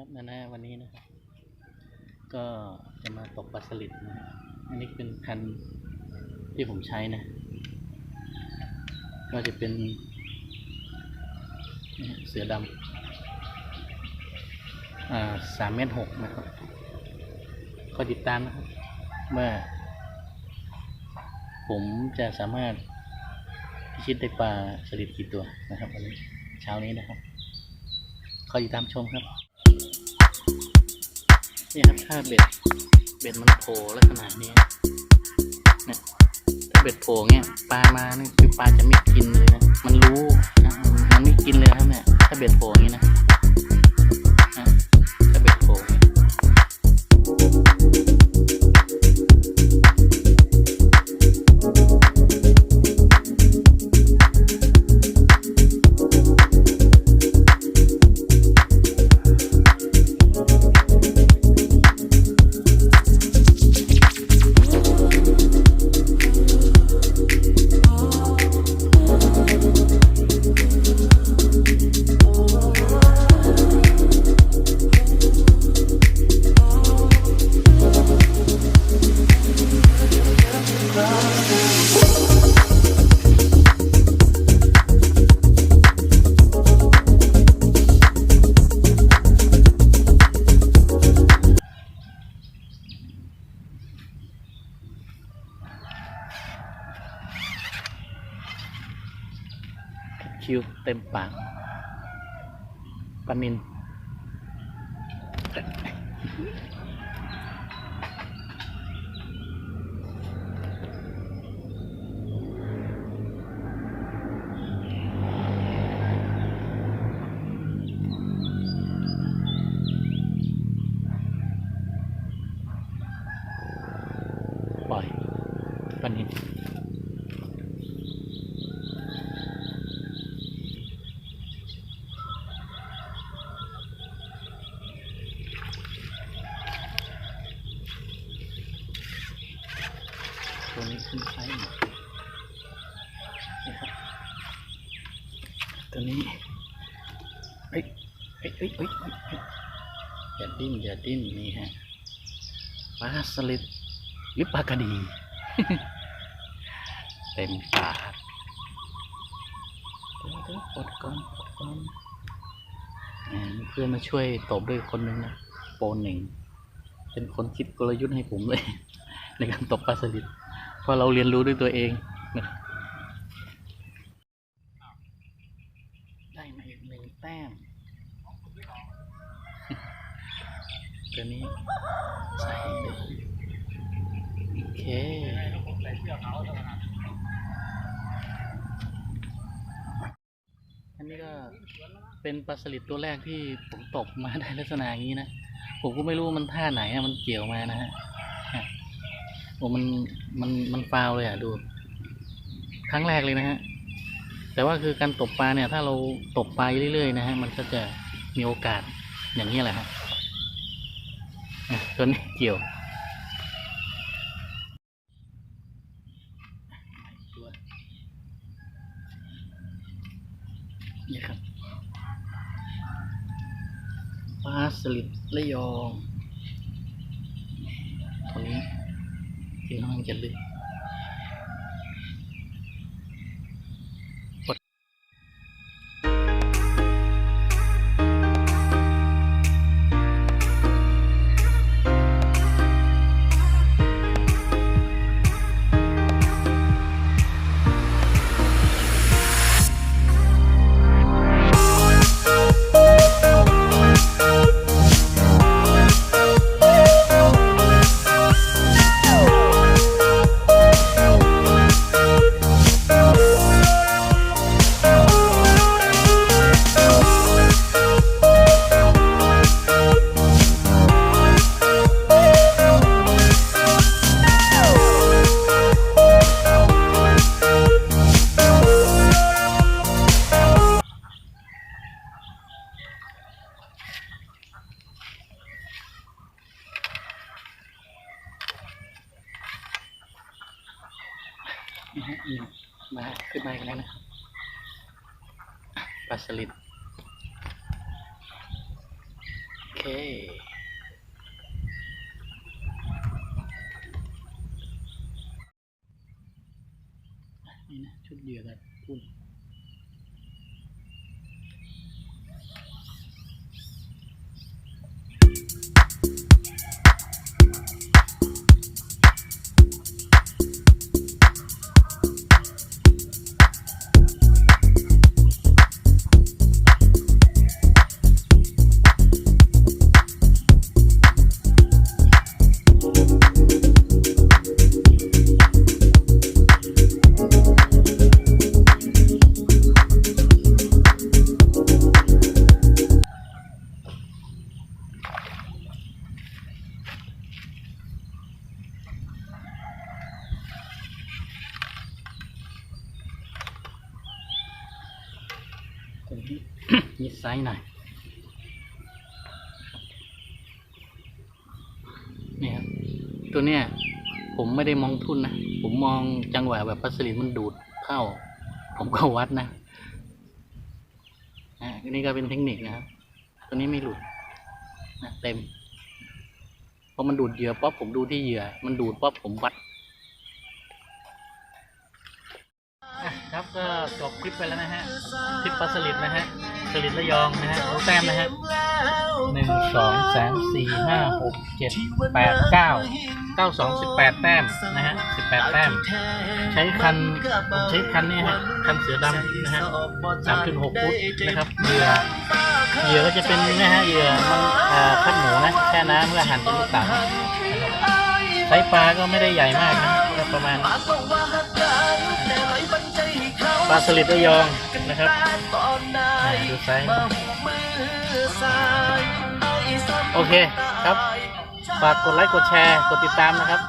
ครับนานาวันนี้นะครับ ก็จะมาตกปลาสลิดนะ อันนี้เป็นคันที่ผมใช้นะ ก็จะเป็น เสือดำอ่าสามเมตรหกนะครับ ก็ติดตามนะครับ เมื่อ ผมจะสามารถพิชิตได้ปลาสลิดกี่ตัวนะครับวันนี้เช้านี้นะครับคอยติดตามชมครับ นี่ครับถ้าเบ็ดเบ็ดมันโผล่ลักษณะนี้เนี่ยถ้าเบ็ดโผล่เงี้ยปลามาเนี่ยคือปลาจะไม่กินเลยนะมันรู้นะมันไม่กินเลยครับเนี่ยถ้าเบ็ดโผล่อย่างนี้นะ คิวเต็มปากปนิน ปล่อยปลานิน ตัวนี้ขึ้นไซส์หน่อยนี่ครับ ตัวนี้เอ้ยเอ้ยเอ้ยเอ้ยอย่าดิ้นอย่าดิ้นนี่ฮะปลาสลิดหรือปลากระดีเต็มปากเดี๋ยวเดี๋ยวกดก่อนกดก่อนเพื่อนมาช่วยตบด้วยคนหนึ่งนะโปนหนึ่งเป็นคนคิดกลยุทธ์ให้ผมเลย ในการตบปลาสลิดเพราะเราเรียนรู้ด้วยตัวเองนะมาอีกหนึ่งแต้ม ตัวนี้ใส่เลยโอเคอันนี้ก็เป็นปลาสลิดตัวแรกที่ผมตกมาได้ลักษณะอย่างนี้นะ ผมก็ไม่รู้มันท่าไหนอะมันเกี่ยวมานะฮะโอ้มันมันมันฟาวเลยอะดู ครั้งแรกเลยนะฮะ แต่ว่าคือการตกปลาเนี่ยถ้าเราตกปลาเรื่อยๆนะฮะมันก็จะมีโอกาสอย่างนี้แหละฮะอะตัวนี้เกี่ยวตัวนี่ครับปลาสลิดระยองตัวนี้ที่น้องจะลึก ฮะนี่มาขึ้นมาอีกแล้วนะครับปลาสลิดเคนี่นะชุดเหยื่อกับพุ่ง ตรงนี้ยิดไซส์หน่อยนี่ครับตัวเนี้ยผมไม่ได้มองทุนนะ ผมมองจังหวะแบบปลาสลิดมันดูดเข้า ผมก็วัดนะอ่านนี้ก็เป็นเทคนิคนะครับ ตัวนี้ไม่หลุดนะเต็มพอมันดูดเหยื่อป๊อปผมดูที่เหยื่อ มันดูดป๊อปผมวัดอะ ครับก็จบคลิปไปแล้วนะฮะคลิปปลาสลิดนะฮะสลิดระยองนะฮะรู้แต้มนะฮะหนึ่งสองสามสี่ห้าหกเจ็ดแปดเก้าเก้าสองสิบแปดแต้มนะฮะสิบแปดแต้ม ใช้คันผมใช้คันนี้ฮะคันเสือดำนะฮะสามจุดหกฟุตนะครับเหยื่อเหยื่อก็จะเป็นนะฮะเหยื่อมันคัดหมูนะแช่น้ำเพื่อหั่นเป็นลูกเต๋านะครับไซปลาก็ไม่ได้ใหญ่มากนะประมาณ ปลาสลิดระยองนะครับดูไซส์โอเคครับ ฝากกดไลค์กดแชร์ กดติดตามนะครับ